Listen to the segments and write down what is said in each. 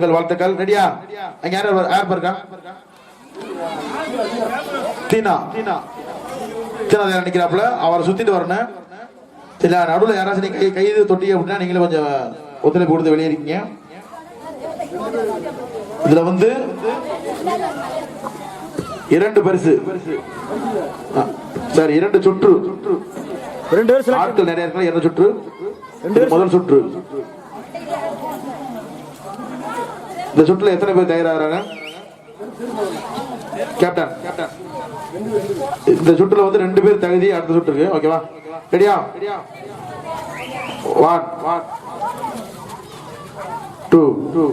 வாழ்த்துக்கள் வாழ்த்துக்கள். ரெடியா? அங்க யார் யார் இருக்கா? தீனா. தீனா. தீனா யார் நிக்கிறாப்புல. அவரை சுத்திட்டு வரணும். சரி நடுவில் யாராச்சும் கை கைது தொட்டி அப்படின்னா நீங்களும் கொஞ்சம் ஒத்துழைப்பு கொடுத்து வெளியே இருக்கீங்க. இதுல வந்து இரண்டு பரிசு. சரி இரண்டு சுற்று. ரெண்டு ஆட்கள் நிறைய இருக்கல இரண்டு சுற்று. முதல் சுற்று. இந்த சுற்றுல எத்தனை பேர் தயாராகிறாங்க? கேப்டன் கேப்டன் இந்த சுற்றுல வந்து ரெண்டு பேர் தகுதி அடுத்த சுற்றுக்கு. ஓகேவா ரெடியா one one two two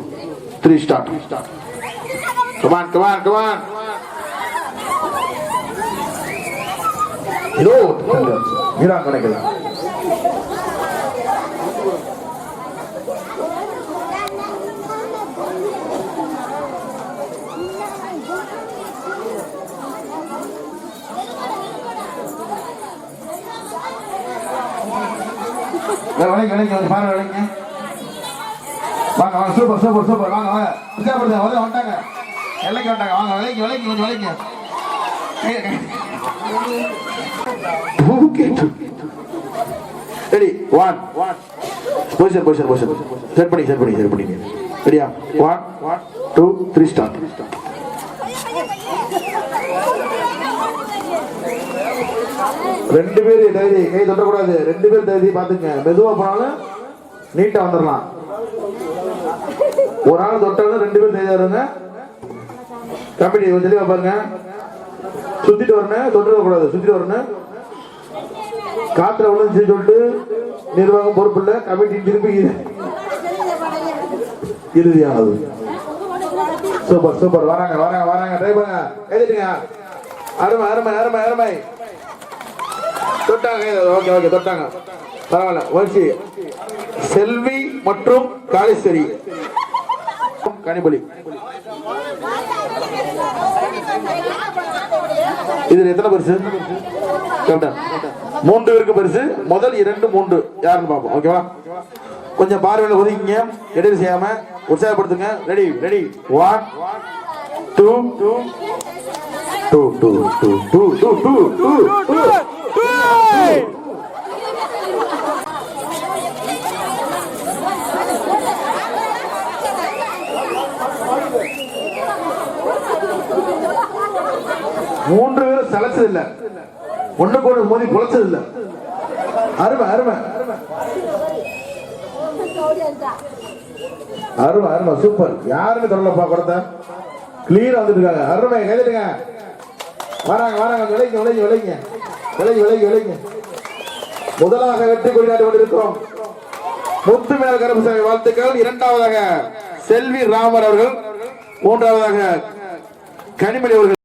three start come on come on come on இதோ வீராங்கனைகள் விலைக்கு விலைக்கு வந்து பாருங்க விலைக்கு வாங்க வாங்க சூப்பர் சூப்பர் சூப்பர். வாங்க வாங்க. உற்சாகப்படுத்த வந்து வந்துட்டாங்க. எல்லைக்கு வந்துட்டாங்க வாங்க விலைக்கு விலைக்கு கொஞ்சம் விலைக்கு ready one one position position position set பண்ணி செட் பண்ணி செட் பண்ணி. ரெடியா one one two three start ரெண்டு பேர் தைரி கை தொட்டக்கூடாது. ரெண்டு பேர் தைரி பாத்துங்க மெதுவா போனாலும் நீட்டா வந்துடலாம். ஒரு ஆள் தொட்டாலும் ரெண்டு பேர் தைரியா இருங்க. கம்பெனி கொஞ்சம் தெளிவா பாருங்க. சுத்திட்டு வரணும் தொட்டு கூடாது. சுத்திட்டு வரணும். காத்துல விழுந்துச்சு சொல்லிட்டு நிர்வாகம் பொறுப்பு இல்ல. கமிட்டி திருப்பி இறுதியானது. சூப்பர் சூப்பர் வராங்க வராங்க வராங்க ட்ரை பண்ணுங்க. எழுதிட்டுங்க அருமை அருமை அருமை அருமை. தொட்டாங்க ஓகே ஓகே தொட்டாங்க. பரவாயில்ல. வளர்ச்சி செல்வி மற்றும் காளீஸ்வரி கனிபொலி இதுல எத்தனை பரிசு? கேப்டன் மூன்று பேருக்கு பரிசு. முதல் இரண்டு மூன்று. யாருன்னு பார்ப்போம். ஓகேவா? கொஞ்சம் பார்வையில் ஒதுக்கிங்க. இடையில் செய்யாம உற்சாகப்படுத்துங்க. Ready ready one two two two two two two two two two two மூன்று பேரும் சளைச்சது இல்ல ஒண்ணுக்கு ஒண்ணு மோதி குலைச்சது இல்ல அருமை அருமை. அருமை அருமை சூப்பர் யாருமே தொடரலப்பா படத்தை கிளியர் வந்துட்டு இருக்காங்க அருமை எழுதுங்க வராங்க வராங்க. விளைங்க விளைங்க விளைங்க விளைங்க விளைங்க விளைங்க முதலாக வெற்றி கொண்டாடி கொண்டிருக்கிறோம். முத்து மேல கருப்புசாமி வாழ்த்துக்கள். இரண்டாவதாக செல்வி ராமர் அவர்கள். மூன்றாவதாக கனிமொழி அவர்கள்.